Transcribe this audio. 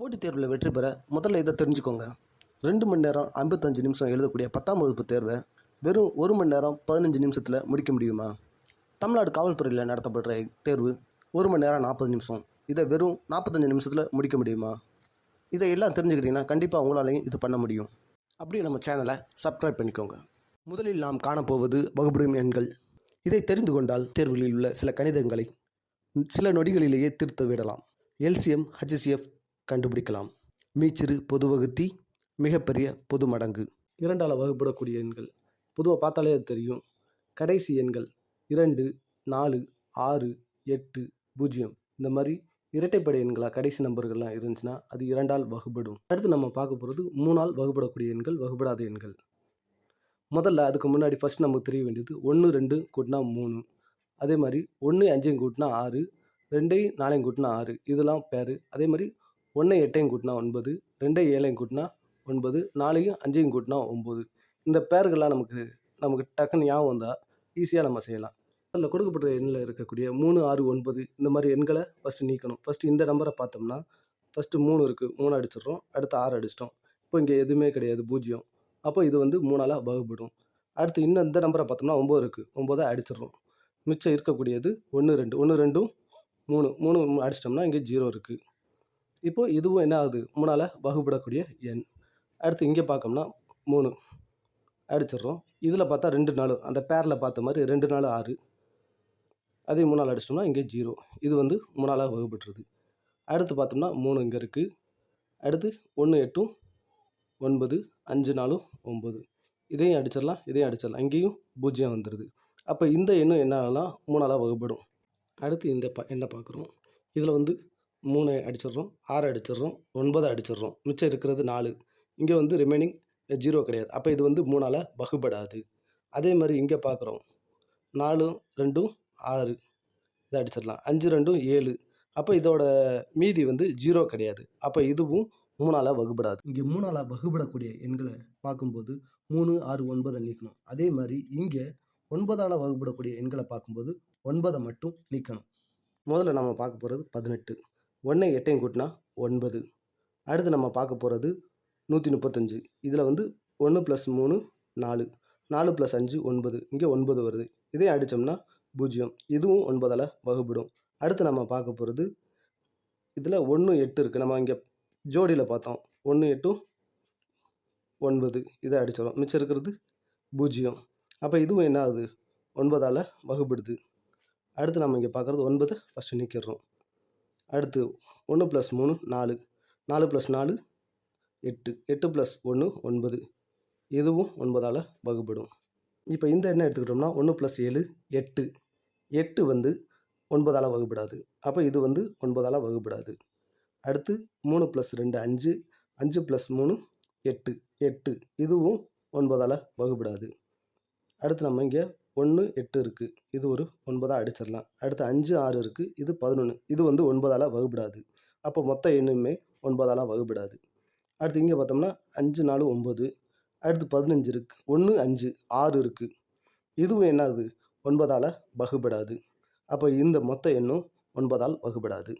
போட்டித் தேர்வில் வெற்றி பெற முதல்ல இதை தெரிஞ்சுக்கோங்க. ரெண்டு மணி நேரம் ஐம்பத்தஞ்சு நிமிஷம் எழுதக்கூடிய பத்தாம் வகுப்பு தேர்வை வெறும் ஒரு மணி நேரம் பதினஞ்சு நிமிஷத்தில் முடிக்க முடியுமா? தமிழ்நாடு காவல்துறையில் நடத்தப்படுற தேர்வு ஒரு மணி நேரம் நாற்பது நிமிஷம். இதை வெறும் நாற்பத்தஞ்சு நிமிஷத்தில் முடிக்க முடியுமா? இதை எல்லாம் தெரிஞ்சுக்கிட்டிங்கன்னா கண்டிப்பாக உங்களாலையும் இது பண்ண முடியும். அப்படியே நம்ம சேனலை சப்ஸ்கிரைப் பண்ணிக்கோங்க. முதலில் நாம் காணப்போவது வகுப்படும் எண்கள். இதை தெரிந்து கொண்டால் தேர்வுகளில் உள்ள சில கணிதங்களை சில நொடிகளிலேயே திருத்த விடலாம். எல்சிஎம் ஹச்சிசிஎஃப் கண்டுபிடிக்கலாம். மீச்சிறு பொது வகுத்தி மிகப்பெரிய பொது மடங்கு இரண்டால் வகுப்படக்கூடிய எண்கள். பொதுவாக பார்த்தாலே அது தெரியும். கடைசி எண்கள் இரண்டு நாலு ஆறு எட்டு பூஜ்ஜியம். இந்த மாதிரி இரட்டைப்படை எண்களாக கடைசி நம்பர்கள்லாம் இருந்துச்சுன்னா அது இரண்டால் வகுப்படும். அடுத்து நம்ம பார்க்க போகிறது மூணால் வகுப்படக்கூடிய எண்கள் வகுப்படாத எண்கள். முதல்ல அதுக்கு முன்னாடி ஃபஸ்ட் நமக்கு தெரிய வேண்டியது ஒன்று ரெண்டு கூட்டினா மூணு. அதே மாதிரி ஒன்று அஞ்சையும் கூட்டினா ஆறு ரெண்டையும் நாலையும் கூட்டினா ஆறு. இதெல்லாம் பேர். அதே மாதிரி ஒன்று எட்டையும் கூட்டினா ஒன்பது ரெண்டை ஏழையும் கூட்டினா ஒன்பது நாலையும் அஞ்சையும் கூட்டினா ஒம்பது. இந்த பேர்கள்லாம் நமக்கு நமக்கு டக்குன்னு ஞாபகம் வந்தால் ஈஸியாக நம்ம செய்யலாம். அதில் கொடுக்கப்பட்ட எண்ணில் இருக்கக்கூடிய மூணு ஆறு ஒன்பது இந்த மாதிரி எண்களை ஃபஸ்ட்டு நீக்கணும். ஃபஸ்ட்டு இந்த நம்பரை பார்த்தோம்னா ஃபஸ்ட்டு மூணு இருக்குது மூணு அடிச்சிடுறோம் அடுத்து ஆறு அடிச்சிட்டோம். இப்போ இங்கே எதுவுமே கிடையாது பூஜ்ஜியம். அப்போ இது வந்து மூணால் வகுப்படும் அடுத்து இன்னும் இந்த நம்பரை பார்த்தோம்னா ஒம்பது இருக்குது ஒம்போதை அடிச்சிடுறோம். மிச்சம் இருக்கக்கூடியது ஒன்று ரெண்டு ஒன்று ரெண்டும் மூணு மூணு அடிச்சிட்டோம்னா இங்கே ஜீரோ இருக்குது இப்போது இதுவும் என்ன ஆகுது? மூணால் வகுப்படக்கூடிய எண். அடுத்து இங்கே பார்க்கோம்னா மூணு. அடிச்சிடுறோம். இதில் பார்த்தா ரெண்டு நாள் அந்த பேரில் பார்த்த மாதிரி ரெண்டு நாள் ஆறு. அதே மூணால் அடிச்சிட்டோம்னா இங்கே ஜீரோ. இது வந்து மூணால் வகுப்பட்டுருது அடுத்து பார்த்தோம்னா மூணு இங்கே இருக்குது அடுத்து ஒன்று எட்டும் ஒன்பது அஞ்சு நாலும் ஒம்பது. இதையும் அடிச்சிடலாம் இதையும் அடிச்சிடலாம். இங்கேயும் பூஜ்ஜியம் வந்துடுது அப்போ இந்த எண்ணும் என்ன ஆகலாம் மூணால் வகுப்படும். அடுத்து இந்த ப எண்ணை பார்க்குறோம். இதில் வந்து மூணு அடிச்சிடுறோம் ஆறு அடிச்சிடுறோம் ஒன்பது அடிச்சிடுறோம் மிச்சம் இருக்கிறது நாலு. இங்கே வந்து ரிமைனிங் ஜீரோ கிடையாது. அப்போ இது வந்து மூணால் வகுப்படாது அதே மாதிரி இங்கே பார்க்குறோம் நாலும் ரெண்டும் ஆறு. இதை அடிச்சிடலாம். அஞ்சு ரெண்டும் ஏழு. அப்போ இதோட மீதி வந்து ஜீரோ கிடையாது. அப்போ இதுவும் மூணால் வகுப்படாது இங்கே மூணால் வகுபடக்கூடிய எண்களை பார்க்கும்போது மூணு ஆறு ஒன்பதை நீக்கணும். அதே மாதிரி இங்கே ஒன்பதால் வகுப்படக்கூடிய எண்களை பார்க்கும்போது ஒன்பதை மட்டும் நீக்கணும். முதல்ல நம்ம பார்க்க போகிறது பதினெட்டு. ஒன்றை எட்டையும் கூட்டினா ஒன்பது. அடுத்து நம்ம பார்க்க போகிறது நூற்றி முப்பத்தஞ்சு இதில் வந்து ஒன்று ப்ளஸ் மூணு நாலு. நாலு ப்ளஸ் அஞ்சு ஒன்பது. இங்கே ஒன்பது வருது. இதே அடித்தோம்னா பூஜ்ஜியம். இதுவும் ஒன்பதால் வகுப்படும் அடுத்து நம்ம பார்க்க போகிறது இதில் ஒன்று எட்டு இருக்குது நம்ம இங்கே ஜோடியில் பார்த்தோம். ஒன்று எட்டும் ஒன்பது. இதை அடிச்சிடும் மிச்சம் இருக்கிறது பூஜ்ஜியம். அப்போ இதுவும் என்ன ஆகுது? ஒன்பதால் வகுப்படுது அடுத்து நம்ம இங்கே பார்க்குறது ஒன்பது ஃபஸ்ட்டு நிற்கிறோம் அடுத்து ஒன்று ப்ளஸ் மூணு நாலு. நாலு ப்ளஸ் நாலு எட்டு. எட்டு ப்ளஸ் ஒன்று ஒன்பது. இதுவும் ஒன்பதால் வகுப்படும் இப்போ இந்த எண்ணை எடுத்துக்கிட்டோம்னா ஒன்று ப்ளஸ் ஏழு எட்டு. எட்டு வந்து ஒன்பதால் வகுப்படாது அப்போ இது வந்து ஒன்பதால் வகுப்படாது அடுத்து மூணு ப்ளஸ் ரெண்டு அஞ்சு. அஞ்சு ப்ளஸ் மூணு எட்டு. எட்டு. இதுவும் ஒன்பதால் வகுப்படாது அடுத்து நம்ம இங்கே ஒன்று எட்டு இருக்குது இது ஒரு ஒன்பதாக அடிச்சிடலாம். அடுத்து அஞ்சு ஆறு இருக்குது இது பதினொன்று இது வந்து ஒன்பதால் வகுப்படாது அப்போ மொத்த எண்ணுமே ஒன்பதால் வகுப்படாது அடுத்து இங்கே பார்த்தோம்னா அஞ்சு நாலு ஒம்பது அடுத்து பதினஞ்சு இருக்குது ஒன்று அஞ்சு ஆறு இருக்குது இதுவும் என்னது? ஒன்பதால் வகுப்படாது அப்போ இந்த மொத்த எண்ணும் ஒன்பதால் வகுப்படாது